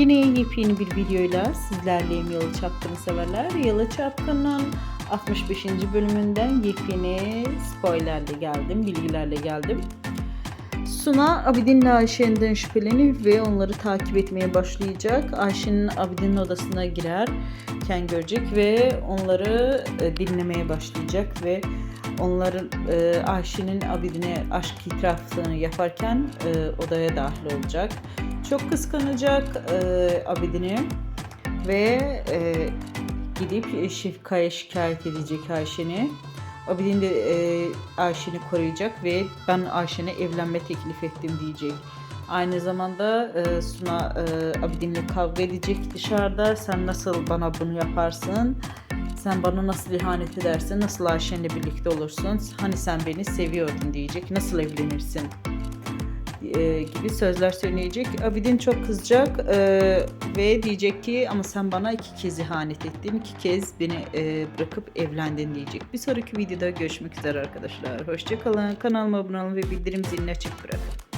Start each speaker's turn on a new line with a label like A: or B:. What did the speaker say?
A: Yine yepyeni bir videoyla sizlerleyim Yalı Çapkını severler. Yalı Çapkın'ın 65. bölümünden yepyeni spoilerle geldim, bilgilerle geldim. Suna Abidin'le Ayşe'nden şüphelenir ve onları takip etmeye başlayacak. Ayşe'nin Abidin'in odasına girerken görecek ve onları e, dinlemeye başlayacak ve onların e, Ayşe'nin Abidin'e aşk itirafını yaparken e, odaya dahil olacak. Çok kıskanacak e, Abidin'i ve e, gidip Şefka'ya şikayet edecek Ayşe'ni. Abidin de e, Ayşe'ni koruyacak ve ben Ayşe'ne evlenme teklif ettim diyecek. Aynı zamanda e, Suna e, Abidin'le kavga edecek dışarıda. Sen nasıl bana bunu yaparsın? Sen bana nasıl ihanet edersin? Nasıl Ayşe'yle birlikte olursun? Hani sen beni seviyordun diyecek. Nasıl evlenirsin? E, gibi sözler söyleyecek. Abidin çok kızacak e, ve diyecek ki ama sen bana iki kez ihanet ettin, iki kez beni e, bırakıp evlendin diyecek. Bir sonraki videoda görüşmek üzere arkadaşlar. Hoşçakalın. Kanalıma abone olun ve bildirim zilini açık bırakın.